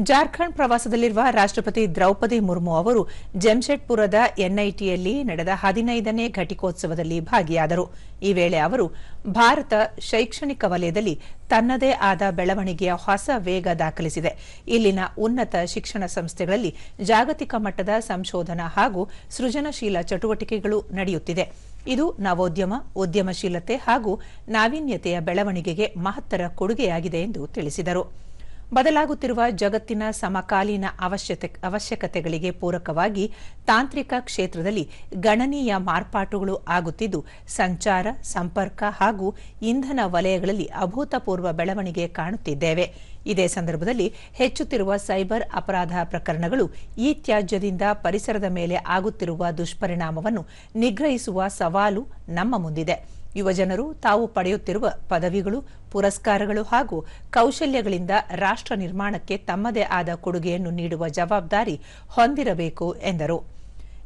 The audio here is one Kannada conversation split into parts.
ಜಾರ್ಖಂಡ್ ಪ್ರವಾಸದಲ್ಲಿರುವ ರಾಷ್ಟ್ರಪತಿ ದ್ರೌಪದಿ ಮುರ್ಮು ಅವರು ಜೆಮ್ಶೆಡ್ಪುರದ ಎನ್ಐಟಿಯಲ್ಲಿ ನಡೆದ ಹದಿನೈದನೇ ಘಟಿಕೋತ್ಸವದಲ್ಲಿ ಭಾಗಿಯಾದರು. ಈ ವೇಳೆ ಅವರು, ಭಾರತ ಶೈಕ್ಷಣಿಕ ವಲಯದಲ್ಲಿ ತನ್ನದೇ ಆದ ಬೆಳವಣಿಗೆಯ ಹೊಸ ವೇಗ ದಾಖಲಿಸಿದೆ. ಇಲ್ಲಿನ ಉನ್ನತ ಶಿಕ್ಷಣ ಸಂಸ್ಥೆಗಳಲ್ಲಿ ಜಾಗತಿಕ ಮಟ್ಟದ ಸಂಶೋಧನಾ ಹಾಗೂ ಸೃಜನಶೀಲ ಚಟುವಟಿಕೆಗಳು ನಡೆಯುತ್ತಿದೆ. ಇದು ನವೋದ್ಯಮ, ಉದ್ಯಮಶೀಲತೆ ಹಾಗೂ ನಾವೀನ್ಯತೆಯ ಬೆಳವಣಿಗೆಗೆ ಮಹತ್ತರ ಕೊಡುಗೆಯಾಗಿದೆ ಎಂದು ತಿಳಿಸಿದರು. ಬದಲಾಗುತ್ತಿರುವ ಜಗತ್ತಿನ ಸಮಕಾಲೀನ ಅವಶ್ಯತೆ- ಅವಶ್ಯಕತೆಗಳಿಗೆ ಪೂರಕವಾಗಿ ತಾಂತ್ರಿಕ ಕ್ಷೇತ್ರದಲ್ಲಿ ಗಣನೀಯ ಮಾರ್ಪಾಟುಗಳು ಆಗುತ್ತಿದ್ದು, ಸಂಚಾರ, ಸಂಪರ್ಕ ಹಾಗೂ ಇಂಧನ ವಲಯಗಳಲ್ಲಿ ಅಭೂತಪೂರ್ವ ಬೆಳವಣಿಗೆ ಕಾಣುತ್ತಿದ್ದೇವೆ. ಇದೇ ಸಂದರ್ಭದಲ್ಲಿ ಹೆಚ್ಚುತ್ತಿರುವ ಸೈಬರ್ ಅಪರಾಧ ಪ್ರಕರಣಗಳು ಈ ತ್ಯಾಜ್ಯದಿಂದ ಪರಿಸರದ ಮೇಲೆ ಆಗುತ್ತಿರುವ ದುಷ್ಪರಿಣಾಮವನ್ನು ನಿಗ್ರಹಿಸುವ ಸವಾಲು ನಮ್ಮ ಮುಂದಿದೆ. ಯುವಜನರು ತಾವು ಪಡೆಯುತ್ತಿರುವ ಪದವಿಗಳು, ಪುರಸ್ಕಾರಗಳು ಹಾಗೂ ಕೌಶಲ್ಯಗಳಿಂದ ರಾಷ್ಟ್ರ ನಿರ್ಮಾಣಕ್ಕೆ ತಮ್ಮದೇ ಆದ ಕೊಡುಗೆಯನ್ನು ನೀಡುವ ಜವಾಬ್ದಾರಿ ಹೊಂದಿರಬೇಕು ಎಂದರು.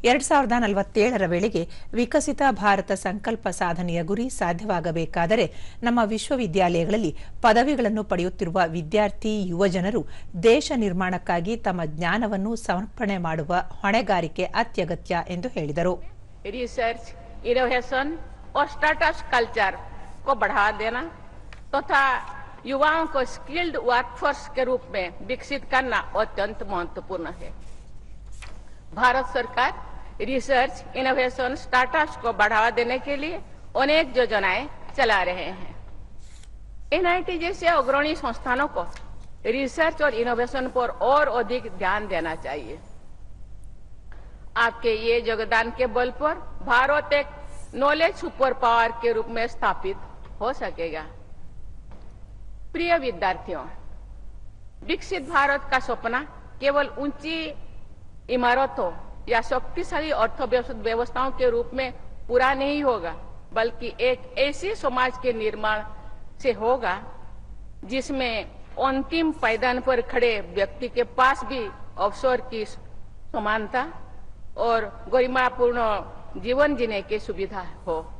ಎರಡ್ ಸಾವಿರದ ನಲವತ್ತೇಳರ ವೇಳೆಗೆ ವಿಕಸಿತ ಭಾರತ ಸಂಕಲ್ಪ ಸಾಧನೆಯ ಗುರಿ ಸಾಧ್ಯವಾಗಬೇಕಾದರೆ ನಮ್ಮ ವಿಶ್ವವಿದ್ಯಾಲಯಗಳಲ್ಲಿ ಪದವಿಗಳನ್ನು ಪಡೆಯುತ್ತಿರುವ ವಿದ್ಯಾರ್ಥಿ, ಯುವಜನರು ದೇಶ ನಿರ್ಮಾಣಕ್ಕಾಗಿ ತಮ್ಮ ಜ್ಞಾನವನ್ನು ಸಮರ್ಪಣೆ ಮಾಡುವ ಹೊಣೆಗಾರಿಕೆ ಅತ್ಯಗತ್ಯ ಎಂದು ಹೇಳಿದರು. और स्टार्टअप कल्चर को बढ़ावा देना, तथा तो युवाओं को स्किल्ड वर्कफोर्स के रूप में विकसित करना अत्यंत महत्वपूर्ण है। भारत सरकार रिसर्च इनोवेशन स्टार्टअप्स को बढ़ावा देने के लिए अनेक योजनाएँ चला रहे हैं। एनआईटी जैसे अग्रणी संस्थानों को रिसर्च और इनोवेशन पर और अधिक ध्यान देना चाहिए। आपके ये योगदान के बल पर भारत एक नॉलेज सुपर पावर के रूप में स्थापित हो सकेगा। प्रिय विद्यार्थियों, विकसित भारत का सपना केवल ऊँची इमारतों या शक्तिशाली अर्थव्यवस्थाओं के रूप में पूरा नहीं होगा, बल्कि एक ऐसे समाज के निर्माण से होगा, जिसमें अंतिम पायदान पर खड़े व्यक्ति के पास भी अवसर की समानता और गरिमापूर्ण जीवन जीने की सुविधा हो।